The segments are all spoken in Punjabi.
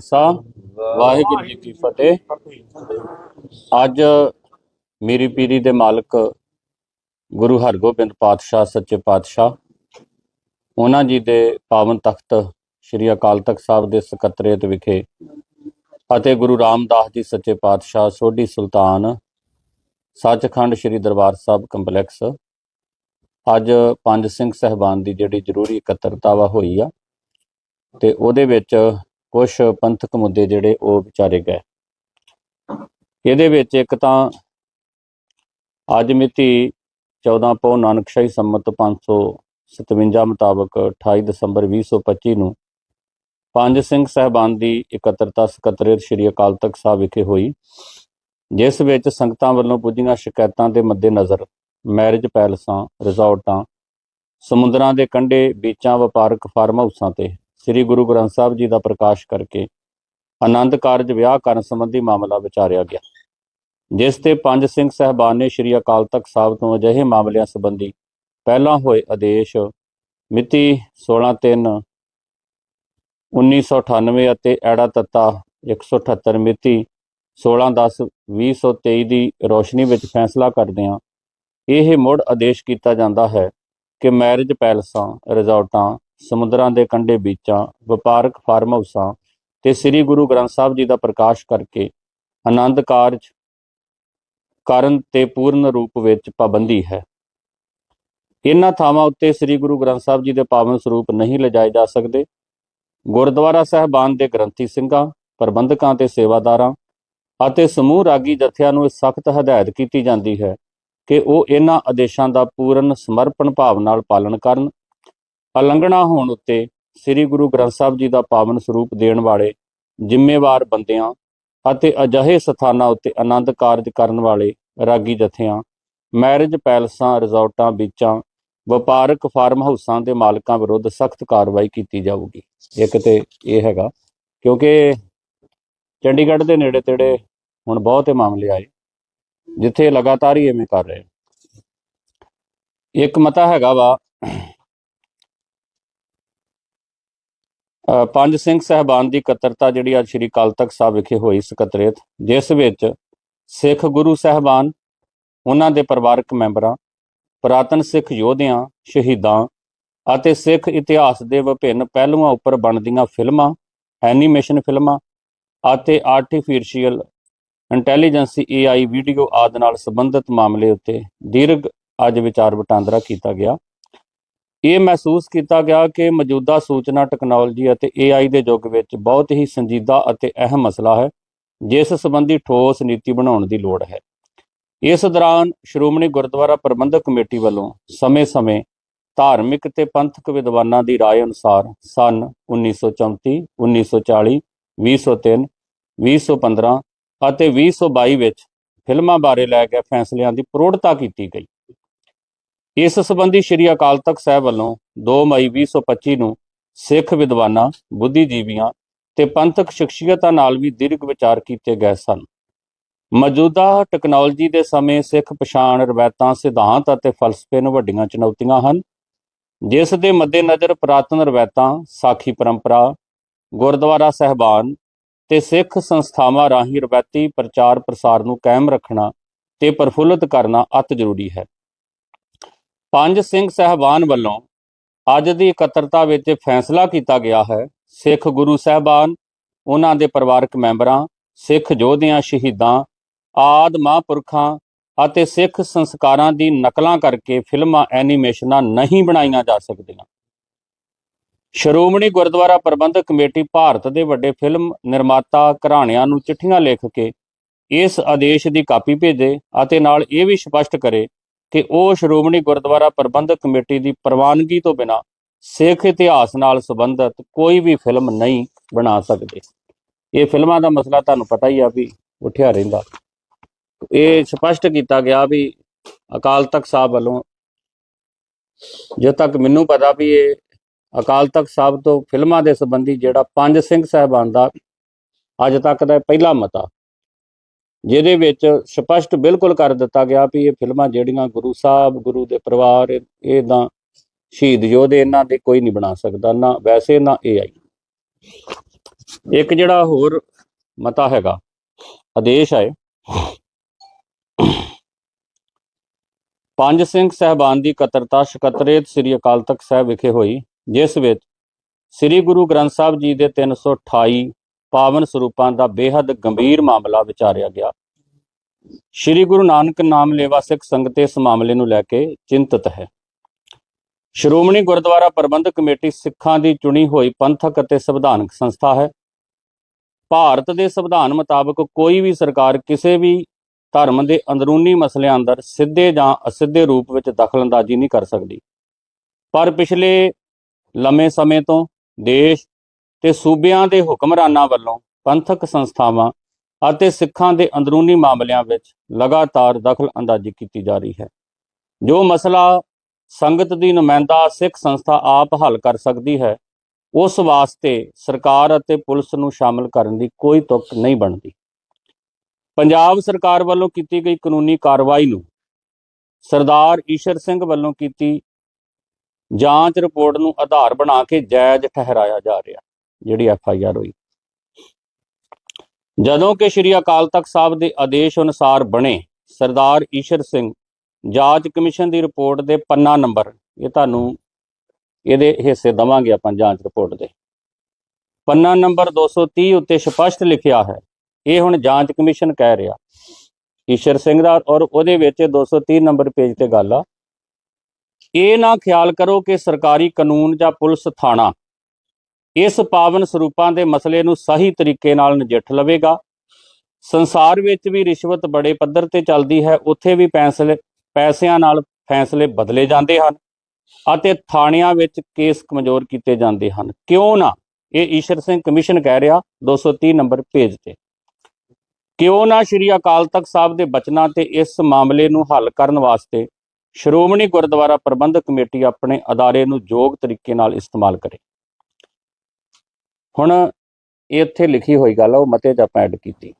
ਸਾ ਵਾਹਿਗੁਰੂ ਜੀ ਕੀ ਫਤਿਹ। ਅੱਜ ਮੇਰੀ ਪੀਰੀ ਦੇ ਮਾਲਕ ਗੁਰੂ ਹਰਗੋਬਿੰਦ ਪਾਤਸ਼ਾਹ, ਸੱਚੇ ਪਾਤਸ਼ਾਹ, ਉਹਨਾਂ ਜੀ ਦੇ ਪਾਵਨ ਤਖਤ ਸ੍ਰੀ ਅਕਾਲ ਤਖਤ ਸਾਹਿਬ ਦੇ ਸਕੱਤਰੇਤ ਵਿਖੇ ਅਤੇ ਗੁਰੂ ਰਾਮਦਾਸ ਜੀ, ਸੱਚੇ ਪਾਤਸ਼ਾਹ, ਸੋਢੀ ਸੁਲਤਾਨ, ਸੱਚਖੰਡ ਸ੍ਰੀ ਦਰਬਾਰ ਸਾਹਿਬ ਕੰਪਲੈਕਸ, ਅੱਜ ਪੰਜ ਸਿੰਘ ਸਹਿਬਾਨ ਦੀ ਜਿਹੜੀ ਜ਼ਰੂਰੀ ਇਕੱਤਰਤਾ ਵਾ ਹੋਈ ਆ, ਤੇ ਉਹਦੇ ਵਿੱਚ ਕੁਝ ਪੰਥਕ ਮੁੱਦੇ ਜਿਹੜੇ ਉਹ ਵਿਚਾਰੇ ਗਏ। ਇਹਦੇ ਵਿੱਚ ਇੱਕ ਤਾਂ ਅੱਜ ਮਿਤੀ 14 ਪੋ ਨਾਨਕਸ਼ਾਹੀ ਸੰਮਤ 557 ਮੁਤਾਬਕ 28 ਦਸੰਬਰ 2025 ਨੂੰ ਪੰਜ ਸਿੰਘ ਸਹਿਬਾਨ ਦੀ ਇਕੱਤਰਤਾ ਸਕੱਤਰੇਤ ਸ੍ਰੀ ਅਕਾਲ ਤਖਤ ਸਾਹਿਬ ਵਿਖੇ ਹੋਈ, ਜਿਸ ਵਿੱਚ ਸੰਗਤਾਂ ਵੱਲੋਂ ਪੁੱਜੀਆਂ ਸ਼ਿਕਾਇਤਾਂ ਦੇ ਮੱਦੇਨਜ਼ਰ ਮੈਰਿਜ ਪੈਲਸਾਂ, ਰਿਜ਼ੋਰਟਾਂ, ਸਮੁੰਦਰਾਂ ਦੇ ਕੰਢੇ, ਬੀਚਾਂ, ਵਪਾਰਕ ਫਾਰਮ ਹਾਊਸਾਂ ਤੇ ਸ੍ਰੀ ਗੁਰੂ ਗ੍ਰੰਥ ਸਾਹਿਬ ਜੀ ਦਾ ਪ੍ਰਕਾਸ਼ ਕਰਕੇ ਆਨੰਦ ਕਾਰਜ ਵਿਆਹ ਕਰਨ ਸੰਬੰਧੀ ਮਾਮਲਾ ਵਿਚਾਰਿਆ ਗਿਆ, ਜਿਸ ਤੇ ਪੰਜ ਸਿੰਘ ਸਹਿਬਾਨ ਨੇ ਸ੍ਰੀ ਅਕਾਲ ਤਖਤ ਸਾਹਿਬ ਤੋਂ ਅਜਿਹੇ ਮਾਮਲਿਆਂ ਸੰਬੰਧੀ ਪਹਿਲਾਂ ਹੋਏ ਆਦੇਸ਼ ਮਿਤੀ 16/3 1998 ਅਤੇ ਐੜਾ ਤੱਤਾ 178 ਮਿਤੀ 16/10/2023 ਦੀ ਰੋਸ਼ਨੀ ਵਿੱਚ ਫੈਸਲਾ ਕਰਦੇ ਹਾਂ ਇਹ ਮੁੜ ਆਦੇਸ਼ ਕੀਤਾ ਜਾਂਦਾ ਹੈ ਕਿ ਮੈਰਿਜ ਪੈਲਸਾਂ, ਰਿਜ਼ੋਰਟਾਂ ਸਮੁੰਦਰਾਂ ਦੇ ਕੰਢੇ ਬੀਚਾਂ, ਵਪਾਰਕ ਫਾਰਮ ਹਾਊਸਾਂ ਤੇ ਸ੍ਰੀ ਗੁਰੂ ਗ੍ਰੰਥ ਸਾਹਿਬ ਜੀ ਦਾ ਪ੍ਰਕਾਸ਼ ਕਰਕੇ ਆਨੰਦ ਕਾਰਜ ਕਰਨ ਤੇ ਪੂਰਨ ਰੂਪ ਵਿੱਚ ਪਾਬੰਦੀ ਹੈ। ਇਹਨਾਂ ਥਾਵਾਂ ਉੱਤੇ ਸ੍ਰੀ ਗੁਰੂ ਗ੍ਰੰਥ ਸਾਹਿਬ ਜੀ ਦੇ ਪਾਵਨ ਸਰੂਪ ਨਹੀਂ ਲਿਜਾਏ ਜਾ ਸਕਦੇ। ਗੁਰਦੁਆਰਾ ਸਾਹਿਬਾਨ ਦੇ ਗ੍ਰੰਥੀ ਸਿੰਘਾਂ, ਪ੍ਰਬੰਧਕਾਂ ਤੇ ਸੇਵਾਦਾਰਾਂ ਅਤੇ ਸਮੂਹ ਰਾਗੀ ਜਥਿਆਂ ਨੂੰ ਸਖਤ ਹਦਾਇਤ ਕੀਤੀ ਜਾਂਦੀ ਹੈ ਕਿ ਉਹ ਇਹਨਾਂ ਆਦੇਸ਼ਾਂ ਦਾ ਪੂਰਨ ਸਮਰਪਣ ਭਾਵ ਨਾਲ ਪਾਲਣ ਕਰਨ ਉਲੰਘਣਾ ਹੋਣ ਉੱਤੇ ਸ੍ਰੀ ਗੁਰੂ ਗ੍ਰੰਥ ਸਾਹਿਬ ਜੀ ਦਾ ਪਾਵਨ ਸਰੂਪ ਦੇਣ ਵਾਲੇ ਜ਼ਿੰਮੇਵਾਰ ਬੰਦਿਆਂ ਅਤੇ ਅਜਿਹੇ ਸਥਾਨਾਂ ਉੱਤੇ ਆਨੰਦ ਕਾਰਜ ਕਰਨ ਵਾਲੇ ਰਾਗੀ ਜਥਿਆਂ ਮੈਰਿਜ ਪੈਲਸਾਂ ਰਿਜ਼ੋਰਟਾਂ ਬੀਚਾਂ, ਵਪਾਰਕ ਫਾਰਮ ਹਾਊਸਾਂ ਦੇ ਮਾਲਕਾਂ ਵਿਰੁੱਧ ਸਖਤ ਕਾਰਵਾਈ ਕੀਤੀ ਜਾਊਗੀ। ਇੱਕ ਤੇ ਇਹ ਹੈਗਾ, ਕਿਉਂਕਿ ਚੰਡੀਗੜ੍ਹ ਦੇ ਨੇੜੇ ਤੇੜੇ ਹੁਣ ਬਹੁਤੇ ਮਾਮਲੇ ਆਏ, ਜਿੱਥੇ ਲਗਾਤਾਰ ਹੀ ਐਵੇਂ ਕਰ ਰਹੇ ਇੱਕ ਮਤਾ ਹੈਗਾ ਵਾ ਪੰਜ ਸਿੰਘ ਸਹਿਬਾਨ ਦੀ ਇਕੱਤਰਤਾ ਜਿਹੜੀ ਅੱਜ ਸ੍ਰੀ ਅਕਾਲ ਤਖਤ ਸਾਹਿਬ ਵਿਖੇ ਹੋਈ ਸਕੱਤਰੇਤ, ਜਿਸ ਵਿੱਚ ਸਿੱਖ ਗੁਰੂ ਸਹਿਬਾਨ, ਉਹਨਾਂ ਦੇ ਪਰਿਵਾਰਕ ਮੈਂਬਰਾਂ, ਪੁਰਾਤਨ ਸਿੱਖ ਯੋਧਿਆਂ, ਸ਼ਹੀਦਾਂ ਅਤੇ ਸਿੱਖ ਇਤਿਹਾਸ ਦੇ ਵਿਭਿੰਨ ਪਹਿਲੂਆਂ ਉੱਪਰ ਬਣਦੀਆਂ ਫਿਲਮਾਂ ਐਨੀਮੇਸ਼ਨ ਫਿਲਮਾਂ ਅਤੇ ਆਰਟੀਫੀਸ਼ੀਅਲ ਇੰਟੈਲੀਜੈਂਸੀ AI ਵੀਡੀਓ ਆਦਿ ਨਾਲ ਸੰਬੰਧਿਤ ਮਾਮਲੇ ਉੱਤੇ ਦੀਰਘ ਅੱਜ ਵਿਚਾਰ ਵਟਾਂਦਰਾ ਕੀਤਾ ਗਿਆ। ਇਹ ਮਹਿਸੂਸ ਕੀਤਾ ਗਿਆ ਕਿ ਮੌਜੂਦਾ ਸੂਚਨਾ ਟੈਕਨੋਲੋਜੀ ਅਤੇ AI ਦੇ ਯੁੱਗ ਵਿੱਚ ਬਹੁਤ ਹੀ ਸੰਜੀਦਾ ਅਤੇ ਅਹਿਮ ਮਸਲਾ ਹੈ ਜਿਸ ਸੰਬੰਧੀ ਠੋਸ ਨੀਤੀ ਬਣਾਉਣ ਦੀ ਲੋੜ ਹੈ ਇਸ ਦੌਰਾਨ ਸ਼੍ਰੋਮਣੀ ਗੁਰਦੁਆਰਾ ਪ੍ਰਬੰਧਕ ਕਮੇਟੀ ਵੱਲੋਂ ਸਮੇਂ-ਸਮੇਂ ਧਾਰਮਿਕ ਤੇ ਪੰਥਕ ਵਿਦਵਾਨਾਂ ਦੀ رائے ਅਨੁਸਾਰ ਸਨ 1934 1940 2003 2015 ਅਤੇ 2022 ਵਿੱਚ ਫਿਲਮਾਂ ਬਾਰੇ ਲੈ ਕੇ ਫੈਸਲਿਆਂ ਦੀ ਪ੍ਰੋੜਤਾ ਕੀਤੀ ਗਈ ਇਸ ਸੰਬੰਧੀ ਸ੍ਰੀ ਅਕਾਲ ਤਖਤ ਸਾਹਿਬ ਵੱਲੋਂ 2 ਮਈ 2025 ਨੂੰ ਸਿੱਖ ਵਿਦਵਾਨਾਂ, ਬੁੱਧੀਜੀਵੀਆਂ ਤੇ ਪੰਥਕ ਸ਼ਖਸੀਅਤਾਂ ਨਾਲ ਵੀ ਦੀਰਘ ਵਿਚਾਰ ਕੀਤੇ ਗਏ ਸਨ। ਮੌਜੂਦਾ ਟੈਕਨੋਲੋਜੀ ਦੇ ਸਮੇਂ ਸਿੱਖ ਪਛਾਣ, ਰਵਾਇਤਾਂ, ਸਿਧਾਂਤ ਅਤੇ ਫਲਸਫੇ ਨੂੰ ਵੱਡੀਆਂ ਚੁਣੌਤੀਆਂ ਹਨ, ਜਿਸ ਦੇ ਮੱਦੇਨਜ਼ਰ ਪ੍ਰਾਤਨ ਰਵਾਇਤਾਂ, ਸਾਖੀ ਪਰੰਪਰਾ, ਗੁਰਦੁਆਰਾ ਸਹਿਬਾਨ ਤੇ ਸਿੱਖ ਸੰਸਥਾਵਾਂ ਰਾਹੀਂ ਰਵਾਇਤੀ ਪ੍ਰਚਾਰ ਪ੍ਰਸਾਰ ਨੂੰ ਕਾਇਮ ਰੱਖਣਾ ਤੇ ਪ੍ਰਫੁੱਲਤ ਕਰਨਾ ਅਤ ਜ਼ਰੂਰੀ ਹੈ। ਪੰਜ ਸਿੰਘ ਸਹਿਬਾਨ ਵੱਲੋਂ ਅੱਜ ਦੀ ਇਕੱਤਰਤਾ ਵਿੱਚ ਫੈਸਲਾ ਕੀਤਾ ਗਿਆ ਹੈ। ਸਿੱਖ ਗੁਰੂ ਸਹਿਬਾਨ, ਉਹਨਾਂ ਦੇ ਪਰਿਵਾਰਕ ਮੈਂਬਰਾਂ, ਸਿੱਖ ਯੋਧਿਆਂ, ਸ਼ਹੀਦਾਂ, ਆਦ ਮਹਾਂਪੁਰਖਾਂ ਅਤੇ ਸਿੱਖ ਸੰਸਕਾਰਾਂ ਦੀ ਨਕਲਾਂ ਕਰਕੇ ਫਿਲਮਾਂ, ਐਨੀਮੇਸ਼ਨਾਂ ਨਹੀਂ ਬਣਾਈਆਂ ਜਾ ਸਕਦੀਆਂ। ਸ਼੍ਰੋਮਣੀ ਗੁਰਦੁਆਰਾ ਪ੍ਰਬੰਧਕ ਕਮੇਟੀ ਭਾਰਤ ਦੇ ਵੱਡੇ ਫਿਲਮ ਨਿਰਮਾਤਾ ਘਰਾਣਿਆਂ ਨੂੰ ਚਿੱਠੀਆਂ ਲਿਖ ਕੇ ਇਸ ਆਦੇਸ਼ ਦੀ ਕਾਪੀ ਭੇਜੇ ਅਤੇ ਨਾਲ ਇਹ ਵੀ ਸਪਸ਼ਟ ਕਰੇ ਕਿ ਉਹ ਸ਼੍ਰੋਮਣੀ ਗੁਰਦੁਆਰਾ ਪ੍ਰਬੰਧਕ ਕਮੇਟੀ ਦੀ ਪ੍ਰਵਾਨਗੀ ਤੋਂ ਬਿਨਾਂ ਸਿੱਖ ਇਤਿਹਾਸ ਨਾਲ ਸੰਬੰਧਿਤ ਕੋਈ ਵੀ ਫਿਲਮ ਨਹੀਂ ਬਣਾ ਸਕਦੇ। ਇਹ ਫਿਲਮਾਂ ਦਾ ਮਸਲਾ ਤੁਹਾਨੂੰ ਪਤਾ ਹੀ ਆ ਵੀ ਉੱਠਿਆ ਰਹਿੰਦਾ। ਇਹ ਸਪਸ਼ਟ ਕੀਤਾ ਗਿਆ ਵੀ ਅਕਾਲ ਤਖਤ ਸਾਹਿਬ ਵੱਲੋਂ ਜੋ ਤੱਕ ਮੈਨੂੰ ਪਤਾ ਵੀ ਇਹ ਅਕਾਲ ਤਖਤ ਸਾਹਿਬ ਤੋਂ ਫਿਲਮਾਂ ਦੇ ਸੰਬੰਧੀ ਜਿਹੜਾ ਪੰਜ ਸਿੰਘ ਸਾਹਿਬਾਨ ਦਾ ਅੱਜ ਤੱਕ ਦਾ ਪਹਿਲਾ ਮਤਾ ਜਿਹਦੇ ਵਿੱਚ ਸਪਸ਼ਟ ਬਿਲਕੁਲ ਕਰ ਦਿੱਤਾ ਗਿਆ ਵੀ ਇਹ ਫਿਲਮਾਂ ਜਿਹੜੀਆਂ ਗੁਰੂ ਸਾਹਿਬ, ਗੁਰੂ ਦੇ ਪਰਿਵਾਰ, ਇਹ ਤਾਂ ਸ਼ਹੀਦ ਯੋਧੇ ਇਹਨਾਂ ਦੇ ਕੋਈ ਨਹੀਂ ਬਣਾ ਸਕਦਾ, ਨਾ ਵੈਸੇ ਨਾ ਇਹ ਆਈ। ਇੱਕ ਜਿਹੜਾ ਹੋਰ ਮਤਾ ਹੈਗਾ, ਆਦੇਸ਼ ਹੈ। ਪੰਜ ਸਿੰਘ ਸਹਿਬਾਨ ਦੀ ਇਕੱਤਰਤਾ ਸਕੱਤਰੇਤ ਸ੍ਰੀ ਅਕਾਲ ਤਖਤ ਸਾਹਿਬ ਵਿਖੇ ਹੋਈ, ਜਿਸ ਵਿੱਚ ਸ੍ਰੀ ਗੁਰੂ ਗ੍ਰੰਥ ਸਾਹਿਬ ਜੀ ਦੇ 328 ਪਾਵਨ ਸਰੂਪਾਂ ਦਾ ਬੇहद ਗੰਭੀਰ ਮਾਮਲਾ ਵਿਚਾਰਿਆ ਗਿਆ। ਸ੍ਰੀ ਗੁਰੂ ਨਾਨਕ ਨਾਮ ਲੇਵਾ ਸਿੱਖ ਸੰਗਤ ਇਸ ਮਾਮਲੇ ਨੂੰ ਲੈ ਕੇ ਚਿੰਤਤ ਹੈ। ਸ਼੍ਰੋਮਣੀ ਗੁਰਦੁਆਰਾ ਪ੍ਰਬੰਧਕ ਕਮੇਟੀ ਸਿੱਖਾਂ ਦੀ ਚੁਣੀ ਹੋਈ ਪੰਥਕ ਅਤੇ ਸੰਵਿਧਾਨਕ ਸੰਸਥਾ ਹੈ। ਭਾਰਤ ਦੇ ਸੰਵਿਧਾਨ ਮੁਤਾਬਕ ਕੋਈ ਵੀ ਸਰਕਾਰ ਕਿਸੇ ਵੀ ਧਰਮ ਦੇ ਅੰਦਰੂਨੀ ਮਸਲਿਆਂ ਅੰਦਰ ਸਿੱਧੇ ਜਾਂ ਅਸਿੱਧੇ ਰੂਪ ਵਿੱਚ ਦਖਲਅੰਦਾਜ਼ੀ ਨਹੀਂ ਕਰ ਸਕਦੀ। ਪਰ ਪਿਛਲੇ ਲੰਮੇ ਸਮੇਂ ਤੋਂ ਦੇਸ਼ ਤੇ ਸੂਬਿਆਂ ਦੇ ਹੁਕਮਰਾਨਾਂ ਵੱਲੋਂ ਪੰਥਕ ਸੰਸਥਾਵਾਂ ਅਤੇ ਸਿੱਖਾਂ ਦੇ ਅੰਦਰੂਨੀ ਮਾਮਲਿਆਂ ਵਿੱਚ ਲਗਾਤਾਰ ਦਖਲ ਅੰਦਾਜ਼ੀ ਕੀਤੀ ਜਾ ਰਹੀ ਹੈ। ਜੋ ਮਸਲਾ ਸੰਗਤ ਦੀ ਨੁਮਾਇੰਦਾ ਸਿੱਖ ਸੰਸਥਾ ਆਪ ਹੱਲ ਕਰ ਸਕਦੀ ਹੈ, ਉਸ ਵਾਸਤੇ ਸਰਕਾਰ ਅਤੇ ਪੁਲਿਸ ਨੂੰ ਸ਼ਾਮਲ ਕਰਨ ਦੀ ਕੋਈ ਤੁਕ ਨਹੀਂ ਬਣਦੀ। ਪੰਜਾਬ ਸਰਕਾਰ ਵੱਲੋਂ ਕੀਤੀ ਗਈ ਕਾਨੂੰਨੀ ਕਾਰਵਾਈ ਨੂੰ ਸਰਦਾਰ ਈਸ਼ਰ ਸਿੰਘ ਵੱਲੋਂ ਕੀਤੀ ਜਾਂਚ ਰਿਪੋਰਟ ਨੂੰ ਆਧਾਰ ਬਣਾ ਕੇ ਜਾਇਜ਼ ਠਹਿਰਾਇਆ ਜਾ ਰਿਹਾ। ਜਿਹੜੀ ਐਫ ਆਈ ਆਰ ਹੋਈ। ਜਦੋਂ ਕਿ ਸ਼੍ਰੀ ਅਕਾਲ ਤਖਤ ਸਾਹਿਬ ਦੇ ਆਦੇਸ਼ ਅਨੁਸਾਰ ਬਣੇ ਸਰਦਾਰ ਈਸ਼ਰ ਸਿੰਘ ਜਾਂਚ ਕਮਿਸ਼ਨ ਦੀ ਰਿਪੋਰਟ ਦੇ ਪੰਨਾ ਨੰਬਰ, ਇਹ ਤੁਹਾਨੂੰ ਇਹਦੇ ਹਿੱਸੇ ਦਵਾਂਗੇ ਆਪਾਂ ਜਾਂਚ ਰਿਪੋਰਟ ਦੇ। ਪੰਨਾ ਨੰਬਰ 230 ਉੱਤੇ ਸਪਸ਼ਟ ਲਿਖਿਆ ਹੈ, ਇਹ ਹੁਣ ਜਾਂਚ ਕਮਿਸ਼ਨ ਕਹਿ ਰਿਹਾ। ਈਸ਼ਰ ਸਿੰਘ ਦਾ ਔਰ ਉਹਦੇ ਵਿੱਚ 230 ਨੰਬਰ ਪੇਜ ਤੇ ਗੱਲ ਆ। ਇਹ ਨਾ ਖਿਆਲ ਕਰੋ ਕਿ ਸਰਕਾਰੀ ਕਾਨੂੰਨ ਜਾਂ ਪੁਲਿਸ ਥਾਣਾ ਇਸ ਪਾਵਨ ਸਰੂਪਾਂ ਦੇ ਮਸਲੇ ਨੂੰ ਸਹੀ ਤਰੀਕੇ ਨਾਲ ਨਜਿੱਠ ਲਵੇਗਾ। ਸੰਸਾਰ ਵਿੱਚ ਵੀ ਰਿਸ਼ਵਤ ਬੜੇ ਪੱਧਰ ਤੇ ਚੱਲਦੀ ਹੈ, ਉੱਥੇ ਵੀ ਫੈਸਲੇ ਪੈਸਿਆਂ ਨਾਲ ਫੈਸਲੇ ਬਦਲੇ ਜਾਂਦੇ ਹਨ ਅਤੇ ਥਾਣਿਆਂ ਵਿੱਚ ਕੇਸ ਕਮਜ਼ੋਰ ਕੀਤੇ ਜਾਂਦੇ ਹਨ। ਕਿਉਂ ਨਾ? ਇਹ ਈਸ਼ਰ ਸਿੰਘ ਕਮਿਸ਼ਨ ਕਹਿ ਰਿਹਾ 230 ਨੰਬਰ ਪੇਜ ਤੇ। ਕਿਉਂ ਨਾ ਸ਼੍ਰੀ ਅਕਾਲ ਤਖਤ ਸਾਹਿਬ ਦੇ ਬਚਨਾਂ ਤੇ ਇਸ ਮਾਮਲੇ ਨੂੰ ਹੱਲ ਕਰਨ ਵਾਸਤੇ ਸ਼੍ਰੋਮਣੀ ਗੁਰਦੁਆਰਾ ਪ੍ਰਬੰਧਕ ਕਮੇਟੀ ਆਪਣੇ ਅਦਾਰੇ ਨੂੰ ਯੋਗ ਤਰੀਕੇ ਨਾਲ ਇਸਤੇਮਾਲ ਕਰੇ। ਹੁਣ ਇਹ ਇੱਥੇ ਲਿਖੀ ਹੋਈ ਗੱਲ ਆ, ਉਹ ਮਤੇ 'ਚ ਆਪਾਂ ਐਡ ਕੀਤੀ।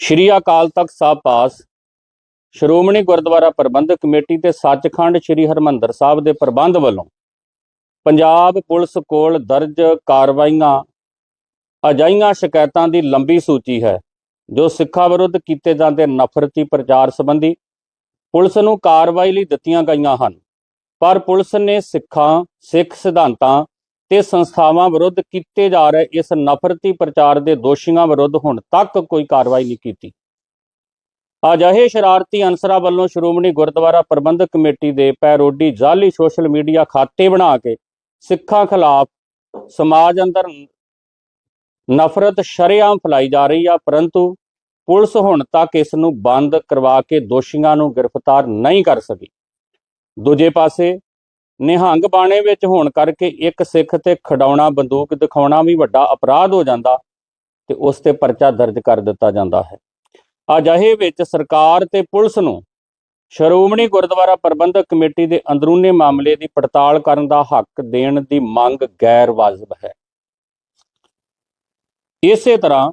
ਸ਼੍ਰੀ ਅਕਾਲ ਤਖਤ ਸਾਹਿਬ ਪਾਸ, ਸ਼੍ਰੋਮਣੀ ਗੁਰਦੁਆਰਾ ਪ੍ਰਬੰਧਕ ਕਮੇਟੀ ਤੇ ਸੱਚਖੰਡ ਸ਼੍ਰੀ ਹਰਮੰਦਰ ਸਾਹਿਬ ਦੇ ਪ੍ਰਬੰਧ ਵੱਲੋਂ ਪੰਜਾਬ ਪੁਲਿਸ ਕੋਲ ਦਰਜ ਕਾਰਵਾਈਆਂ ਅਜਾਈਆਂ ਸ਼ਿਕਾਇਤਾਂ ਦੀ ਲੰਬੀ ਸੂਚੀ ਹੈ, ਜੋ ਸਿੱਖਾਂ ਵਿਰੁੱਧ ਕੀਤੇ ਜਾਂਦੇ ਨਫ਼ਰਤੀ ਪ੍ਰਚਾਰ ਸੰਬੰਧੀ ਪੁਲਿਸ ਨੂੰ ਕਾਰਵਾਈ ਲਈ ਦਿੱਤੀਆਂ ਗਈਆਂ ਹਨ। ਪਰ ਪੁਲਿਸ ਨੇ ਸਿੱਖਾਂ, ਸਿੱਖ ਸਿਧਾਂਤਾਂ ਤੇ ਸੰਸਥਾਵਾਂ ਵਿਰੁੱਧ ਕੀਤੇ ਜਾ ਰਹੇ ਇਸ ਨਫ਼ਰਤੀ ਪ੍ਰਚਾਰ ਦੇ ਦੋਸ਼ੀਆਂ ਵਿਰੁੱਧ ਹੁਣ ਤੱਕ ਕੋਈ ਕਾਰਵਾਈ ਨਹੀਂ ਕੀਤੀ। ਅਜਿਹੇ ਸ਼ਰਾਰਤੀ ਅਨਸਰਾਂ ਵੱਲੋਂ ਸ਼੍ਰੋਮਣੀ ਗੁਰਦੁਆਰਾ ਪ੍ਰਬੰਧਕ ਕਮੇਟੀ ਦੇ ਪੈਰੋਡੀ ਜਾਲੀ ਸੋਸ਼ਲ ਮੀਡੀਆ ਖਾਤੇ ਬਣਾ ਕੇ ਸਿੱਖਾਂ ਖਿਲਾਫ ਸਮਾਜ ਅੰਦਰ ਨਫ਼ਰਤ ਸ਼ਰੇਆਮ ਫੈਲਾਈ ਜਾ ਰਹੀ ਆ, ਪਰੰਤੂ ਪੁਲਿਸ ਹੁਣ ਤੱਕ ਇਸ ਨੂੰ ਬੰਦ ਕਰਵਾ ਕੇ ਦੋਸ਼ੀਆਂ ਨੂੰ ਗ੍ਰਿਫਤਾਰ ਨਹੀਂ ਕਰ ਸਕੀ। ਦੂਜੇ ਪਾਸੇ ਨਿਹੰਗ ਬਾਣੇ ਵਿੱਚ ਹੋਣ ਕਰਕੇ ਇੱਕ ਸਿੱਖ ਤੇ ਖਡਾਉਣਾ ਬੰਦੂਕ ਦਿਖਾਉਣਾ ਵੀ ਵੱਡਾ ਅਪਰਾਧ ਹੋ ਜਾਂਦਾ ਤੇ ਉਸ ਤੇ ਪਰਚਾ ਦਰਜ ਕਰ ਦਿੱਤਾ ਜਾਂਦਾ ਹੈ। ਅਜਿਹੇ ਵਿੱਚ ਸਰਕਾਰ ਤੇ ਪੁਲਿਸ ਨੂੰ ਸ਼੍ਰੋਮਣੀ ਗੁਰਦੁਆਰਾ ਪ੍ਰਬੰਧਕ ਕਮੇਟੀ ਦੇ ਅੰਦਰੂਨੀ ਮਾਮਲੇ ਦੀ ਪੜਤਾਲ ਕਰਨ ਦਾ ਹੱਕ ਦੇਣ ਦੀ ਮੰਗ ਗੈਰ ਵਾਜਬ ਹੈ। ਇਸੇ ਤਰ੍ਹਾਂ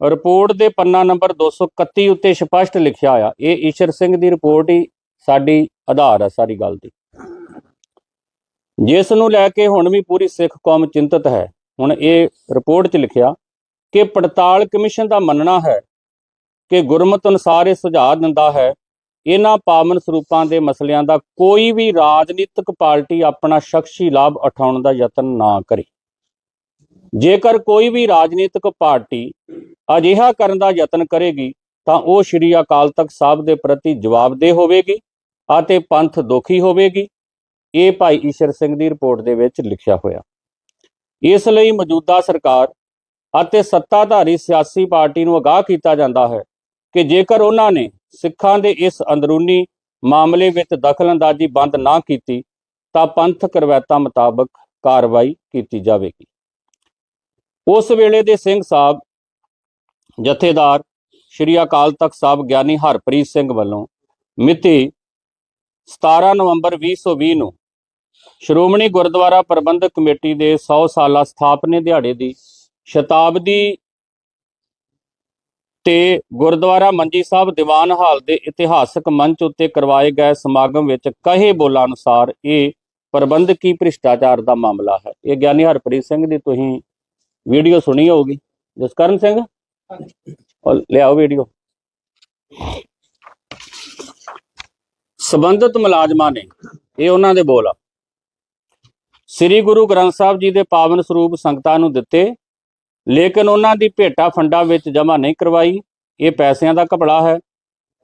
ਰਿਪੋਰਟ ਦੇ ਪੰਨਾ ਨੰਬਰ 231 ਉੱਤੇ ਸਪਸ਼ਟ ਲਿਖਿਆ ਆ ਇਹ ਈਸ਼ਰ ਸਿੰਘ ਦੀ ਰਿਪੋਰਟ ਹੀ ਸਾਡੀ ਆਧਾਰ ਹੈ ਸਾਰੀ ਗੱਲ ਦੀ। ਜਿਸ ਨੂੰ ਲੈ ਕੇ ਹੁਣ ਵੀ ਪੂਰੀ ਸਿੱਖ ਕੌਮ ਚਿੰਤਤ ਹੈ, ਹੁਣ ਇਹ ਰਿਪੋਰਟ 'ਚ ਲਿਖਿਆ ਕਿ ਪੜਤਾਲ ਕਮਿਸ਼ਨ ਦਾ ਮੰਨਣਾ ਹੈ ਕਿ ਗੁਰਮਤ ਅਨੁਸਾਰ ਇਹ ਸੁਝਾਅ ਦਿੰਦਾ ਹੈ, ਇਹਨਾਂ ਪਾਵਨ ਸਰੂਪਾਂ ਦੇ ਮਸਲਿਆਂ ਦਾ ਕੋਈ ਵੀ ਰਾਜਨੀਤਿਕ ਪਾਰਟੀ ਆਪਣਾ ਸ਼ਖਸੀ ਲਾਭ ਉਠਾਉਣ ਦਾ ਯਤਨ ਨਾ ਕਰੇ। ਜੇਕਰ ਕੋਈ ਵੀ ਰਾਜਨੀਤਿਕ ਪਾਰਟੀ ਅਜਿਹਾ ਕਰਨ ਦਾ ਯਤਨ ਕਰੇਗੀ, ਤਾਂ ਉਹ ਸ਼੍ਰੀ ਅਕਾਲ ਤਖਤ ਸਾਹਿਬ ਦੇ ਪ੍ਰਤੀ ਜਵਾਬਦੇਹ ਹੋਵੇਗੀ ਅਤੇ ਪੰਥ ਦੁਖੀ ਹੋਵੇਗੀ। ਇਹ ਭਾਈ ਈਸ਼ਰ ਸਿੰਘ ਦੀ ਰਿਪੋਰਟ ਦੇ ਵਿੱਚ ਲਿਖਿਆ ਹੋਇਆ। ਇਸ ਲਈ ਮੌਜੂਦਾ ਸਰਕਾਰ ਅਤੇ ਸੱਤਾਧਾਰੀ ਸਿਆਸੀ ਪਾਰਟੀ ਨੂੰ ਅਗਾਹ ਕੀਤਾ ਜਾਂਦਾ ਹੈ ਕਿ ਜੇਕਰ ਉਹਨਾਂ ਨੇ ਸਿੱਖਾਂ ਦੇ ਇਸ ਅੰਦਰੂਨੀ ਮਾਮਲੇ ਵਿੱਚ ਦਖਲਅੰਦਾਜ਼ੀ ਬੰਦ ਨਾ ਕੀਤੀ, ਤਾਂ ਪੰਥਕ ਰਵਾਇਤਾਂ ਮੁਤਾਬਕ ਕਾਰਵਾਈ ਕੀਤੀ ਜਾਵੇਗੀ। ਉਸ ਵੇਲੇ ਦੇ ਸਿੰਘ ਸਾਹਿਬ ਜਥੇਦਾਰ ਸ਼੍ਰੀ ਅਕਾਲ ਤਖਤ ਸਾਹਿਬ ਗਿਆਨੀ ਹਰਪ੍ਰੀਤ ਸਿੰਘ ਵੱਲੋਂ ਮਿਤੀ 17 ਨਵੰਬਰ 2020 ਨੂੰ ਸ਼੍ਰੋਮਣੀ ਗੁਰਦੁਆਰਾ ਪ੍ਰਬੰਧਕ ਕਮੇਟੀ ਦੇ 100 ਸਾਲਾ ਸਥਾਪਨੇ ਦਿਹਾੜੇ ਦੀ ਸ਼ਤਾਬਦੀ ਤੇ ਗੁਰਦੁਆਰਾ ਮੰਜੀ ਸਾਹਿਬ ਦੀਵਾਨ ਹਾਲ ਦੇ ਇਤਿਹਾਸਕ ਮੰਚ ਉੱਤੇ ਕਰਵਾਏ ਗਏ ਸਮਾਗਮ ਵਿੱਚ ਕਹੇ ਬੋਲਾਂ ਅਨੁਸਾਰ ਇਹ ਪ੍ਰਬੰਧਕੀ ਭ੍ਰਿਸ਼ਟਾਚਾਰ ਦਾ ਮਾਮਲਾ ਹੈ। ਇਹ ਗਿਆਨੀ ਹਰਪ੍ਰੀਤ ਸਿੰਘ ਦੀ ਤੁਸੀਂ ਵੀਡੀਓ ਸੁਣੀ ਹੋਊਗੀ। ਜਸਕਰਨ ਸਿੰਘ? ਲਿਆਓ ਵੀਡੀਓ। ਸਬੰਧਤ ਮੁਲਾਜ਼ਮਾਂ ਨੇ ਇਹ ਉਹਨਾਂ ਦੇ ਬੋਲ ਆ। ਸ੍ਰੀ ਗੁਰੂ ਗ੍ਰੰਥ ਸਾਹਿਬ ਜੀ ਦੇ ਪਾਵਨ ਸਰੂਪ ਸੰਗਤਾਂ ਨੂੰ ਦਿੱਤੇ, ਲੇਕਿਨ ਉਹਨਾਂ ਦੀ ਭੇਟਾ ਫੰਡਾਂ ਵਿੱਚ ਜਮ੍ਹਾਂ ਨਹੀਂ ਕਰਵਾਈ। ਇਹ ਪੈਸਿਆਂ ਦਾ ਘਪਲਾ ਹੈ।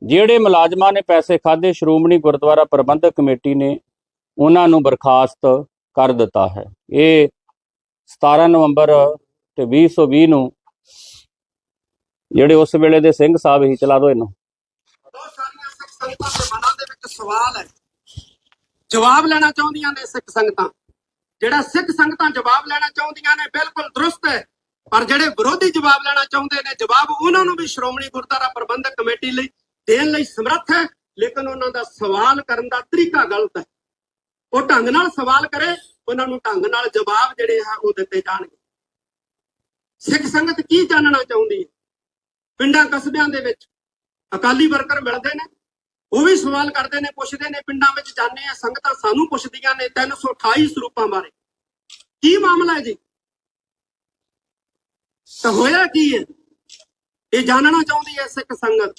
ਜਿਹੜੇ ਮੁਲਾਜ਼ਮਾਂ ਨੇ ਪੈਸੇ ਖਾਦੇ ਸ਼੍ਰੋਮਣੀ ਗੁਰਦੁਆਰਾ ਪ੍ਰਬੰਧਕ ਕਮੇਟੀ ਨੇ ਉਹਨਾਂ ਨੂੰ ਬਰਖਾਸਤ ਕਰ ਦਿੱਤਾ ਹੈ। ਇਹ 17 ਨਵੰਬਰ ਤੇ 2020 ਨੂੰ ਜਿਹੜੇ ਉਸ ਵੇਲੇ ਦੇ ਸਿੰਘ ਸਾਹਿਬ ਹੀ ਚਲਾ ਦੋ ਇਹਨੂੰ। ਸਵਾਲ ਹੈ। ਜਵਾਬ ਲੈਣਾ ਚਾਹੁੰਦੀਆਂ ਨੇ ਸਿੱਖ ਸੰਗਤਾਂ। ਜਿਹੜਾ ਸਿੱਖ ਸੰਗਤਾਂ ਜਵਾਬ ਲੈਣਾ ਚਾਹੁੰਦੀਆਂ ਨੇ ਬਿਲਕੁਲ ਦਰੁਸਤ ਹੈ। ਪਰ ਜਿਹੜੇ ਵਿਰੋਧੀ ਜਵਾਬ ਲੈਣਾ ਚਾਹੁੰਦੇ ਨੇ, ਜਵਾਬ ਉਹਨਾਂ ਨੂੰ ਵੀ ਸ਼੍ਰੋਮਣੀ ਗੁਰਦੁਆਰਾ ਪ੍ਰਬੰਧਕ ਕਮੇਟੀ ਲਈ ਦੇਣ ਲਈ ਸਮਰੱਥ ਹੈ। ਲੇਕਿਨ ਉਹਨਾਂ ਦਾ ਸਵਾਲ ਕਰਨ ਦਾ ਤਰੀਕਾ ਗਲਤ ਹੈ। ਉਹ ਢੰਗ ਨਾਲ ਸਵਾਲ ਕਰੇ, ਉਹਨਾਂ ਨੂੰ ਢੰਗ ਨਾਲ ਜਵਾਬ ਜਿਹੜੇ ਆ ਉਹ ਦਿੱਤੇ ਜਾਣਗੇ। ਸਿੱਖ ਸੰਗਤ ਕੀ ਜਾਣਨਾ ਚਾਹੁੰਦੀ ਹੈ? ਪਿੰਡਾਂ ਕਸਬਿਆਂ ਦੇ ਵਿੱਚ ਅਕਾਲੀ ਵਰਕਰ ਮਿਲਦੇ ਨੇ। ਉਹ ਵੀ ਸਵਾਲ ਕਰਦੇ ਨੇ, ਪੁੱਛਦੇ ਨੇ, ਪਿੰਡਾਂ ਵਿੱਚ ਜਾਂਦੇ ਆ, ਸੰਗਤਾਂ ਸਾਨੂੰ ਪੁੱਛਦੀਆਂ ਨੇ 328 ਸਰੂਪਾਂ ਬਾਰੇ। ਕੀ ਮਾਮਲਾ ਹੈ ਜੀ? ਤਾਂ ਹੋਇਆ ਕੀ ਹੈ? ਇਹ ਜਾਣਨਾ ਚਾਹੁੰਦੀ ਹੈ ਸਿੱਖ ਸੰਗਤ।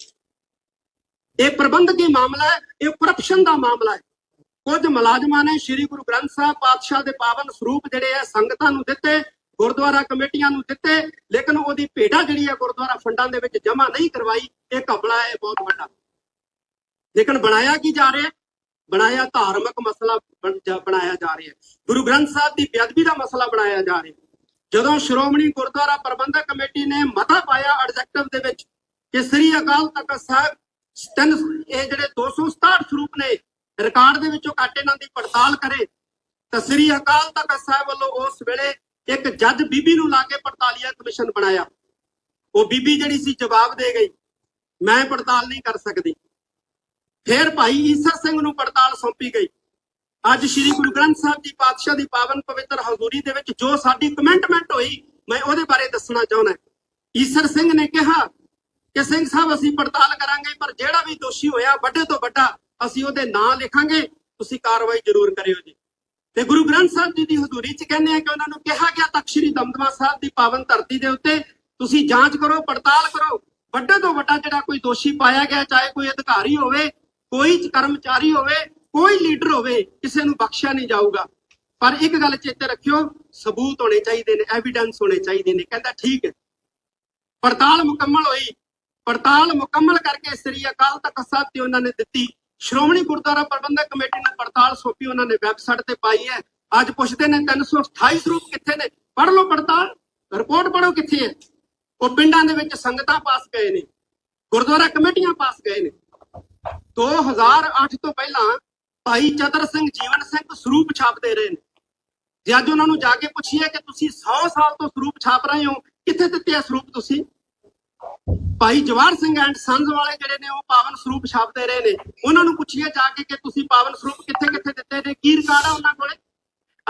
ਇਹ ਪ੍ਰਬੰਧਕੀ ਮਾਮਲਾ ਹੈ, ਇਹ ਕਰਪਸ਼ਨ ਦਾ ਮਾਮਲਾ ਹੈ। ਕੁਝ ਮੁਲਾਜ਼ਮਾਂ ਨੇ ਸ੍ਰੀ ਗੁਰੂ ਗ੍ਰੰਥ ਸਾਹਿਬ ਪਾਤਸ਼ਾਹ ਦੇ ਪਾਵਨ ਸਰੂਪ ਜਿਹੜੇ ਆ, ਸੰਗਤਾਂ ਨੂੰ ਦਿੱਤੇ, ਗੁਰਦੁਆਰਾ ਕਮੇਟੀਆਂ ਨੂੰ ਦਿੱਤੇ, ਲੇਕਿਨ ਉਹਦੀ ਭੇਟਾ ਜਿਹੜੀ ਹੈ ਗੁਰਦੁਆਰਾ ਫੰਡਾਂ ਦੇ ਵਿੱਚ ਜਮ੍ਹਾਂ ਨਹੀਂ ਕਰਵਾਈ, ਇਹ ਘਪਲਾ ਹੈ ਬਹੁਤ ਵੱਡਾ। ਲੇਕਿਨ ਬਣਾਇਆ ਕੀ ਜਾ ਰਿਹਾ? ਹੈ? ਬਣਾਇਆ ਧਾਰਮਿਕ ਮਸਲਾ ਬਣਾਇਆ ਜਾ ਰਿਹਾ। ਹੈ ਗੁਰੂ ਗ੍ਰੰਥ ਸਾਹਿਬ ਦੀ ਬੇਅਦਬੀ ਦਾ ਮਸਲਾ ਬਣਾਇਆ ਜਾ ਰਿਹਾ। ਜਦੋਂ ਸ਼੍ਰੋਮਣੀ ਗੁਰਦੁਆਰਾ ਪ੍ਰਬੰਧਕ ਕਮੇਟੀ ਨੇ ਮਤਾ ਪਾਇਆ ਐਡਜੈਕਟਿਵ ਦੇ ਵਿੱਚ ਕਿ ਸ੍ਰੀ ਅਕਾਲ ਤਖਤ ਸਾਹਿਬ ਤਿੰਨ, ਇਹ ਜਿਹੜੇ 267 ਸਰੂਪ ਨੇ ਰਿਕਾਰਡ ਦੇ ਵਿੱਚੋਂ ਕੱਟ ਇਹਨਾਂ ਦੀ ਪੜਤਾਲ ਕਰੇ, ਤਾਂ ਸ੍ਰੀ ਅਕਾਲ ਤਖਤ ਸਾਹਿਬ ਵੱਲੋਂ ਉਸ ਵੇਲੇ ਇੱਕ ਜੱਜ ਬੀਬੀ ਨੂੰ ਲਾ ਕੇ ਪੜਤਾਲੀਆ ਕਮਿਸ਼ਨ ਬਣਾਇਆ। ਉਹ ਬੀਬੀ ਜਿਹੜੀ ਸੀ ਜਵਾਬ ਦੇ ਗਈ। ਮੈਂ ਪੜਤਾਲ ਨਹੀਂ ਕਰ ਸਕਦੀ। ਫਿਰ ਭਾਈ ਈਸਰ ਸਿੰਘ ਨੂੰ ਪੜਤਾਲ ਸੌਂਪੀ ਗਈ। ਅੱਜ ਸ੍ਰੀ ਗੁਰੂ ਗ੍ਰੰਥ ਸਾਹਿਬ ਜੀ ਪਾਤਸ਼ਾਹ ਦੀ ਪਾਵਨ ਪਵਿੱਤਰ ਹਜ਼ੂਰੀ ਦੇ ਵਿੱਚ ਜੋ ਸਾਡੀ ਕਮੈਂਟਮੈਂਟ ਹੋਈ, ਮੈਂ ਉਹਦੇ ਬਾਰੇ ਦੱਸਣਾ ਚਾਹੁੰਦਾ ਈਸਰ ਸਿੰਘ ਨੇ ਕਿਹਾ ਕਿ ਸਿੰਘ ਸਾਹਿਬ, ਅਸੀਂ ਪੜਤਾਲ ਕਰਾਂਗੇ, ਪਰ ਜਿਹੜਾ ਵੀ ਦੋਸ਼ੀ ਹੋਇਆ, ਵੱਡੇ ਤੋਂ ਵੱਡਾ ਅਸੀਂ ਉਹਦੇ ਨਾਂ ਲਿਖਾਂਗੇ। ਤੁਸੀਂ ਕਾਰਵਾਈ ਜ਼ਰੂਰ ਕਰਿਓ ਜੀ। ਤੇ ਗੁਰੂ ਗ੍ਰੰਥ ਸਾਹਿਬ ਜੀ ਦੀ ਹਜ਼ੂਰੀ 'ਚ ਕਹਿੰਦੇ ਆ ਕਿ ਉਹਨਾਂ ਨੂੰ ਕਿਹਾ ਗਿਆ, ਤਖਤ ਸ੍ਰੀ ਦਮਦਮਾ ਸਾਹਿਬ ਦੀ ਪਾਵਨ ਧਰਤੀ ਦੇ ਉੱਤੇ ਤੁਸੀਂ ਜਾਂਚ ਕਰੋ, ਪੜਤਾਲ ਕਰੋ। ਵੱਡੇ ਤੋਂ ਵੱਡਾ ਜਿਹੜਾ ਕੋਈ ਦੋਸ਼ੀ ਪਾਇਆ ਗਿਆ, ਚਾਹੇ ਕੋਈ ਅਧਿਕਾਰੀ ਹੋਵੇ ਕੋਈ ਕਰਮਚਾਰੀ ਹੋਵੇ, ਕੋਈ ਲੀਡਰ ਹੋਵੇ, ਕਿਸੇ ਨੂੰ ਬਖਸ਼ਿਆ ਨਹੀਂ ਜਾਊਗਾ। ਪਰ ਇੱਕ ਗੱਲ ਚੇਤੇ ਰੱਖਿਓ, ਸਬੂਤ ਹੋਣੇ ਚਾਹੀਦੇ ਨੇ ਐਵੀਡੈਂਸ ਹੋਣੇ ਚਾਹੀਦੇ ਨੇ, ਕਹਿੰਦਾ ਠੀਕ ਹੈ। ਪੜਤਾਲ ਮੁਕੰਮਲ ਹੋਈ। ਪੜਤਾਲ ਮੁਕੰਮਲ ਕਰਕੇ ਸ੍ਰੀ ਅਕਾਲ ਤਖਤ ਸਾਹਿਬ ਤੇ ਉਹਨਾਂ ਨੇ ਦਿੱਤੀ। ਸ਼੍ਰੋਮਣੀ ਗੁਰਦੁਆਰਾ ਪ੍ਰਬੰਧਕ ਕਮੇਟੀ ਨੂੰ ਪੜਤਾਲ ਸੌਂਪੀ, ਉਹਨਾਂ ਨੇ ਵੈਬਸਾਈਟ ਤੇ ਪਾਈ ਹੈ। ਅੱਜ ਪੁੱਛਦੇ ਨੇ 328 ਸਰੂਪ ਕਿੱਥੇ ਨੇ? ਪੜ੍ਹ ਲਓ ਪੜਤਾਲ ਰਿਪੋਰਟ ਪੜੋ ਕਿੱਥੇ ਹੈ? ਉਹ ਪਿੰਡਾਂ ਦੇ ਵਿੱਚ ਸੰਗਤਾਂ ਪਾਸ ਗਏ ਨੇ, ਗੁਰਦੁਆਰਾ ਕਮੇਟੀਆਂ ਪਾਸ ਗਏ ਨੇ। 2008 ਤੋਂ ਪਹਿਲਾਂ ਭਾਈ ਚਤਰ ਸਿੰਘ, ਜੀਵਨ ਸਿੰਘ ਸਰੂਪ ਛਾਪਦੇ ਰਹੇ ਨੇ। ਜੇ ਅੱਜ ਉਹਨਾਂ ਨੂੰ ਜਾ ਕੇ ਪੁੱਛੀਏ ਕਿ ਤੁਸੀਂ 100 ਸਾਲ ਤੋਂ ਸਰੂਪ ਛਾਪ ਰਹੇ ਹੋ, ਕਿੱਥੇ ਦਿੱਤੇ ਆ ਸਰੂਪ ਤੁਸੀਂ? ਭਾਈ ਜਵਾਹਰ ਸਿੰਘ ਐਂਡ ਸੰਜ਼ ਵਾਲੇ ਜਿਹੜੇ ਨੇ, ਉਹ ਪਾਵਨ ਸਰੂਪ ਛਾਪਦੇ ਰਹੇ ਨੇ। ਉਹਨਾਂ ਨੂੰ ਪੁੱਛੀਏ ਜਾ ਕੇ ਕਿ ਤੁਸੀਂ ਪਾਵਨ ਸਰੂਪ ਕਿੱਥੇ ਕਿੱਥੇ ਦਿੱਤੇ ਨੇ, ਕੀ ਰਿਕਾਰਡ ਆ ਉਹਨਾਂ ਕੋਲੇ?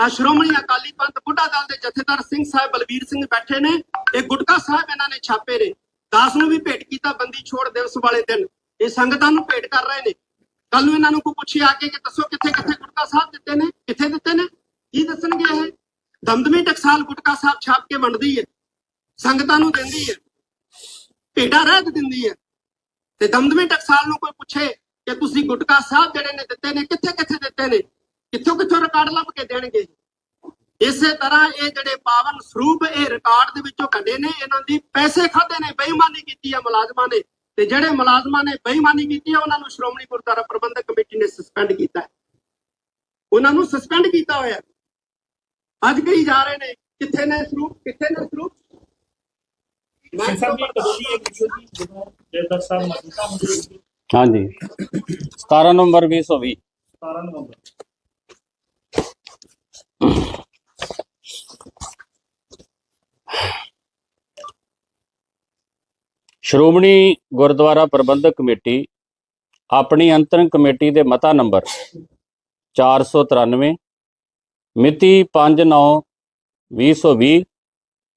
ਆ ਸ਼੍ਰੋਮਣੀ ਅਕਾਲੀ ਪੰਥ ਬੁੱਢਾ ਦਲ ਦੇ ਜਥੇਦਾਰ ਸਿੰਘ ਸਾਹਿਬ ਬਲਬੀਰ ਸਿੰਘ ਬੈਠੇ ਨੇ। ਇਹ ਗੁਟਕਾ ਸਾਹਿਬ ਇਹਨਾਂ ਨੇ ਛਾਪੇ ਨੇ। ਦਾਸ ਨੂੰ ਵੀ ਭੇਟ ਕੀਤਾ ਬੰਦੀ ਛੋੜ ਦਿਵਸ ਵਾਲੇ ਦਿਨ। ਇਹ ਸੰਗਤਾਂ ਨੂੰ ਭੇਟ ਕਰ ਰਹੇ ਨੇ। ਕੱਲ ਨੂੰ ਇਹਨਾਂ ਨੂੰ ਕੋਈ ਪੁੱਛੇ ਆ ਕੇ ਕਿ ਦੱਸੋ ਕਿੱਥੇ ਕਿੱਥੇ ਗੁਟਕਾ ਸਾਹਿਬ ਦਿੱਤੇ ਨੇ, ਕਿੱਥੇ ਦਿੱਤੇ ਨੇ? ਕੀ ਦੱਸਣਗੇ ਇਹ? ਦਮਦਮੀ ਟਕਸਾਲ ਗੁਟਕਾ ਸਾਹਿਬ ਛਾਪ ਕੇ ਵੰਡਦੀ ਹੈ। ਸੰਗਤਾਂ ਨੂੰ ਦਿੰਦੀ ਹੈ। ਭੇਟਾ ਰਹਿਤ ਦਿੰਦੀ ਹੈ। ਤੇ ਦਮਦਮੀ ਟਕਸਾਲ ਨੂੰ ਕੋਈ ਪੁੱਛੇ ਕਿ ਤੁਸੀਂ ਗੁਟਕਾ ਸਾਹਿਬ ਜਿਹੜੇ ਨੇ ਦਿੱਤੇ ਨੇ, ਕਿੱਥੇ ਕਿੱਥੇ ਦਿੱਤੇ ਨੇ? ਕਿੱਥੋਂ ਕਿੱਥੋਂ ਰਿਕਾਰਡ ਲੱਭ ਕੇ ਦੇਣਗੇ? ਇਸੇ ਤਰ੍ਹਾਂ ਇਹ ਜਿਹੜੇ ਪਾਵਨ ਸਰੂਪ ਇਹ ਰਿਕਾਰਡ ਦੇ ਵਿੱਚੋਂ ਕੱਢੇ ਨੇ, ਇਹਨਾਂ ਦੀ ਪੈਸੇ ਖਾਦੇ ਨੇ, ਬੇਈਮਾਨੀ ਕੀਤੀ ਹੈ ਮੁਲਾਜ਼ਮਾਂ ਨੇ। ਤੇ ਜਿਹੜੇ ਮੁਲਾਜ਼ਮਾਂ ਨੇ ਬੇਈਮਾਨੀ ਕੀਤੀ ਹੈ ਉਹਨਾਂ ਨੂੰ ਸ਼੍ਰੋਮਣੀ ਗੁਰਦੁਆਰਾ ਪ੍ਰਬੰਧਕ ਕਮੇਟੀ ਨੇ ਸਸਪੈਂਡ ਕੀਤਾ ਹੈ। ਉਹਨਾਂ ਨੂੰ ਸਸਪੈਂਡ ਕੀਤਾ ਹੋਇਆ ਅੱਜ ਕਹੀ ਜਾ ਰਹੇ ਨੇ ਕਿੱਥੇ ਨੇ ਸਰੂਪ ਕਿੱਥੇ ਨੇ ਸਰੂਪ? ਹਾਂਜੀ। 17 ਨਵੰਬਰ 2020 17 ਨਵੰਬਰ ਸ਼੍ਰੋਮਣੀ ਗੁਰਦੁਆਰਾ ਪ੍ਰਬੰਧਕ ਕਮੇਟੀ, ਆਪਣੀ ਅੰਤਰਿਮ ਕਮੇਟੀ ਦੇ ਮਤਾ ਨੰਬਰ 493 ਮਿਤੀ 5/9/2020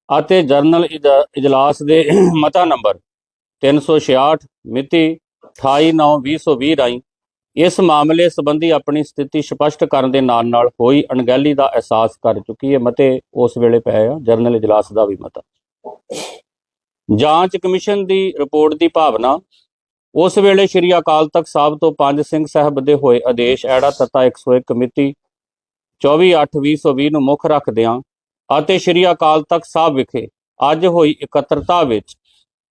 ਅਤੇ ਜਰਨਲ ਇਜ- ਇਜਲਾਸ ਦੇ ਮਤਾ ਨੰਬਰ 366 ਮਿਤੀ 28/9/2020 ਰਾਹੀਂ ਇਸ ਮਾਮਲੇ ਸੰਬੰਧੀ ਆਪਣੀ ਸਥਿਤੀ ਸਪਸ਼ਟ ਕਰਨ ਦੇ ਨਾਲ ਨਾਲ ਹੋਈ ਅਣਗਹਿਲੀ ਦਾ ਅਹਿਸਾਸ ਕਰ ਚੁੱਕੀ ਹੈ। ਮਤੇ ਉਸ ਵੇਲੇ ਪਏ ਆ, ਜਰਨਲ ਇਜਲਾਸ ਦਾ ਵੀ ਮਤਾ। ਜਾਂਚ ਕਮਿਸ਼ਨ ਦੀ ਰਿਪੋਰਟ ਦੀ ਭਾਵਨਾ, ਉਸ ਵੇਲੇ ਸ੍ਰੀ ਅਕਾਲ ਤਖਤ ਸਾਹਿਬ ਤੋਂ ਪੰਜ ਸਿੰਘ ਸਾਹਿਬ ਦੇ ਹੋਏ ਆਦੇਸ਼ ਐੜਾ ਤਤਾ 101 ਕਮੇਟੀ 24/8/2020 ਨੂੰ ਮੁੱਖ ਰੱਖਦਿਆਂ ਅਤੇ ਸ੍ਰੀ ਅਕਾਲ ਤਖਤ ਸਾਹਿਬ ਵਿਖੇ ਅੱਜ ਹੋਈ ਇਕੱਤਰਤਾ ਵਿੱਚ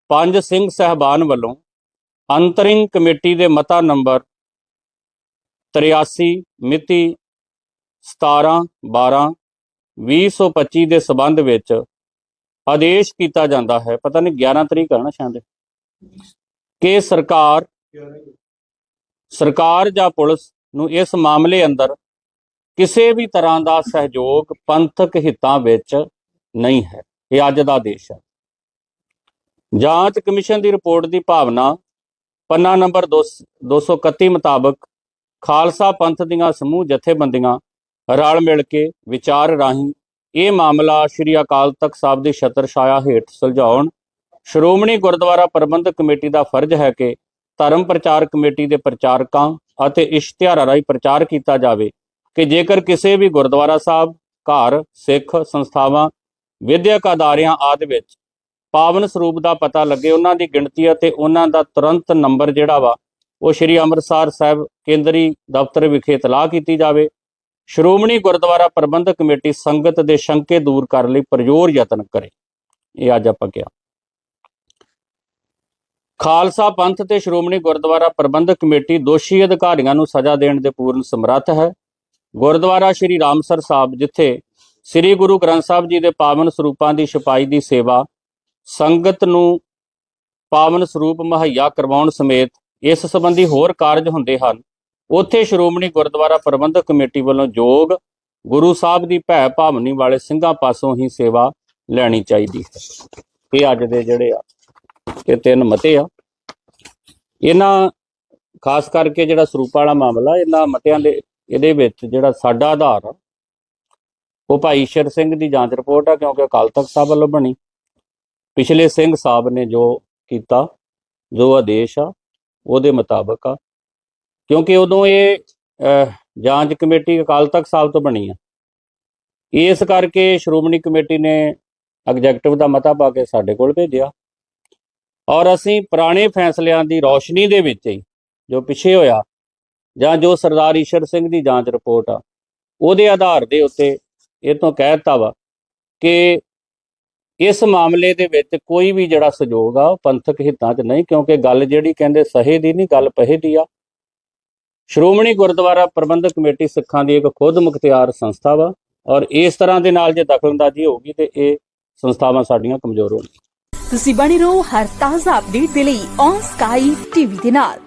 ਪੰਜ ਸਿੰਘ ਸਹਿਬਾਨ ਵੱਲੋਂ ਅੰਤਰਿੰਗ ਕਮੇਟੀ ਦੇ ਮਤਾ ਨੰਬਰ 83 ਮਿਤੀ 17 12 2025 ਦੇ ਸਬੰਧ ਵਿੱਚ ਆਦੇਸ਼ ਕੀਤਾ ਜਾਂਦਾ ਹੈ। ਪਤਾ ਨਹੀਂ 11 ਤਰੀਕ ਹੈ ਨਾ ਸ਼ਾਇਦ। ਕਿ ਸਰਕਾਰ ਸਰਕਾਰ ਜਾਂ ਪੁਲਿਸ ਨੂੰ ਇਸ ਮਾਮਲੇ ਅੰਦਰ ਕਿਸੇ ਵੀ ਤਰ੍ਹਾਂ ਦਾ ਸਹਿਯੋਗ ਪੰਥਕ ਹਿੱਤਾਂ ਵਿੱਚ ਨਹੀਂ ਹੈ। ਇਹ ਅੱਜ ਦਾ ਆਦੇਸ਼ ਹੈ। ਜਾਂਚ ਕਮਿਸ਼ਨ ਦੀ ਰਿਪੋਰਟ ਦੀ ਭਾਵਨਾ ਪੰਨਾ ਨੰਬਰ 231 ਮੁਤਾਬਕ ਖਾਲਸਾ ਪੰਥ ਦੀਆਂ ਸਮੂਹ ਜਥੇਬੰਦੀਆਂ ਰਲ ਮਿਲ ਕੇ ਵਿਚਾਰ ਰਾਹੀਂ ਇਹ ਮਾਮਲਾ ਸ੍ਰੀ ਅਕਾਲ ਤਖਤ ਸਾਹਿਬ ਦੀ ਛਤਰ ਛਾਇਆ ਹੇਠ ਸੁਲਝਾਉਣ, ਸ਼੍ਰੋਮਣੀ ਗੁਰਦੁਆਰਾ ਪ੍ਰਬੰਧਕ ਕਮੇਟੀ ਦਾ ਫਰਜ਼ ਹੈ ਕਿ ਧਰਮ ਪ੍ਰਚਾਰ ਕਮੇਟੀ ਦੇ ਪ੍ਰਚਾਰਕਾਂ ਅਤੇ ਇਸ਼ਤਿਹਾਰਾਂ ਰਾਹੀਂ ਪ੍ਰਚਾਰ ਕੀਤਾ ਜਾਵੇ ਕਿ ਜੇਕਰ ਕਿਸੇ ਵੀ ਗੁਰਦੁਆਰਾ ਸਾਹਿਬ, ਘਰ, ਸਿੱਖ ਸੰਸਥਾਵਾਂ, ਵਿਦਿਅਕ ਅਦਾਰਿਆਂ ਆਦਿ ਵਿੱਚ ਪਾਵਨ ਸਰੂਪ ਦਾ ਪਤਾ ਲੱਗੇ, ਉਹਨਾਂ ਦੀ ਗਿਣਤੀ ਅਤੇ ਉਹਨਾਂ ਦਾ ਤੁਰੰਤ ਨੰਬਰ ਜਿਹੜਾ ਵਾ, ਉਹ ਸ਼੍ਰੀ ਅੰਮ੍ਰਿਤਸਰ ਸਾਹਿਬ ਕੇਂਦਰੀ ਦਫ਼ਤਰ ਵਿਖੇ ਇਤਲਾਹ ਕੀਤੀ ਜਾਵੇ। ਸ਼੍ਰੋਮਣੀ ਗੁਰਦੁਆਰਾ ਪ੍ਰਬੰਧਕ ਕਮੇਟੀ ਸੰਗਤ ਦੇ ਸ਼ੰਕੇ ਦੂਰ ਕਰਨ ਲਈ ਪ੍ਰਯੋਰ ਯਤਨ ਕਰੇ। ਇਹ ਅੱਜ ਆਪਾਂ ਕਿਹਾ। ਖਾਲਸਾ ਪੰਥ ਤੇ ਸ਼੍ਰੋਮਣੀ ਗੁਰਦੁਆਰਾ ਪ੍ਰਬੰਧਕ ਕਮੇਟੀ ਦੋਸ਼ੀ ਅਧਿਕਾਰੀਆਂ ਨੂੰ ਸਜ਼ਾ ਦੇਣ ਦੇ ਪੂਰਨ ਸਮਰੱਥ ਹੈ। ਗੁਰਦੁਆਰਾ ਸ਼੍ਰੀ ਰਾਮਸਰ ਸਾਹਿਬ, ਜਿੱਥੇ ਸ੍ਰੀ ਗੁਰੂ ਗ੍ਰੰਥ ਸਾਹਿਬ ਜੀ ਦੇ ਪਾਵਨ ਸਰੂਪਾਂ ਦੀ ਛਪਾਈ ਦੀ ਸੇਵਾ, ਸੰਗਤ ਨੂੰ ਪਾਵਨ ਸਰੂਪ ਮੁਹੱਈਆ ਕਰਵਾਉਣ ਸਮੇਤ ਇਸ ਸੰਬੰਧੀ ਹੋਰ ਕਾਰਜ ਹੁੰਦੇ ਹਨ। ਉੱਥੇ ਸ਼੍ਰੋਮਣੀ ਗੁਰਦੁਆਰਾ ਪ੍ਰਬੰਧਕ ਕਮੇਟੀ ਵੱਲੋਂ ਯੋਗ ਗੁਰੂ ਸਾਹਿਬ ਦੀ ਭੈ ਭਾਵਨੀ ਵਾਲੇ ਸਿੰਘਾਂ ਪਾਸੋਂ ਹੀ ਸੇਵਾ ਲੈਣੀ ਚਾਹੀਦੀ ਹੈ। ਇਹ ਅੱਜ ਦੇ ਜਿਹੜੇ ਆ, ਇਹ ਤਿੰਨ ਮਤੇ ਆ। ਇਹਨਾਂ, ਖਾਸ ਕਰਕੇ ਜਿਹੜਾ ਸਰੂਪਾਂ ਵਾਲਾ ਮਾਮਲਾ, ਇਹਨਾਂ ਮਤਿਆਂ ਦੇ, ਇਹਦੇ ਵਿੱਚ ਜਿਹੜਾ ਸਾਡਾ ਆਧਾਰ ਆ, ਉਹ ਭਾਈ ਈਸ਼ਰ ਸਿੰਘ ਦੀ ਜਾਂਚ ਰਿਪੋਰਟ ਆ, ਕਿਉਂਕਿ ਅਕਾਲ ਤਖਤ ਸਾਹਿਬ ਵੱਲੋਂ ਬਣੀ। ਪਿਛਲੇ ਸਿੰਘ ਸਾਹਿਬ ਨੇ ਜੋ ਕੀਤਾ, ਜੋ ਆਦੇਸ਼ ਆ, ਉਹਦੇ ਮੁਤਾਬਕ ਆ। ਕਿਉਂਕਿ ਉਦੋਂ ਇਹ ਜਾਂਚ ਕਮੇਟੀ ਅਕਾਲ ਤਖਤ ਸਾਹਿਬ ਤੋਂ ਬਣੀ ਆ। ਇਸ ਕਰਕੇ ਸ਼੍ਰੋਮਣੀ ਕਮੇਟੀ ਨੇ ਐਗਜ਼ੈਕਟਿਵ ਦਾ ਮਤਾ ਪਾ ਕੇ ਸਾਡੇ ਕੋਲ ਭੇਜਿਆ। ਔਰ ਅਸੀਂ ਪੁਰਾਣੇ ਫੈਸਲਿਆਂ ਦੀ ਰੌਸ਼ਨੀ ਦੇ ਵਿੱਚ ਹੀ ਜੋ ਪਿੱਛੇ ਹੋਇਆ, ਜਾਂ ਜੋ ਸਰਦਾਰ ਈਸ਼ਰ ਸਿੰਘ ਦੀ ਜਾਂਚ ਰਿਪੋਰਟ ਆ, ਉਹਦੇ ਆਧਾਰ ਦੇ ਉੱਤੇ ਇਹ ਤੋਂ ਕਹਿ ਦਿੱਤਾ ਵਾ ਕਿ ਇਸ ਮਾਮਲੇ ਦੇ ਵਿੱਚ ਕੋਈ ਵੀ ਜਿਹੜਾ ਸਹਿਯੋਗ ਆ, ਉਹ ਪੰਥਕ ਹਿੱਤਾਂ 'ਚ ਨਹੀਂ, ਕਿਉਂਕਿ ਗੱਲ ਜਿਹੜੀ ਕਹਿੰਦੇ ਸਹੇ ਦੀ ਨਹੀਂ, ਗੱਲ ਪਹੇ ਦੀ ਆ। ਸ਼੍ਰੋਮਣੀ ਗੁਰਦੁਆਰਾ ਪ੍ਰਬੰਧਕ ਕਮੇਟੀ ਸਿੱਖਾਂ ਦੀ ਇੱਕ ਖੁਦ ਮੁਖਤਿਆਰ ਸੰਸਥਾ ਵਾ ਔਰ ਇਸ ਤਰ੍ਹਾਂ ਦੇ ਨਾਲ ਜੇ ਦਖਲਅੰਦਾਜ਼ੀ ਹੋਊਗੀ ਤੇ ਇਹ ਸੰਸਥਾਵਾਂ ਸਾਡੀਆਂ ਕਮਜ਼ੋਰ ਹੋਣਗੀਆਂ। ਤੁਸੀਂ ਬਣੇ ਰਹੋ ਹਰ ਤਾਜ਼ਾ ਅਪਡੇਟ ਦੇ ਲਈ ਔਨ ਸਕਾਈ ਟੀਵੀ ਦੇ ਨਾਲ।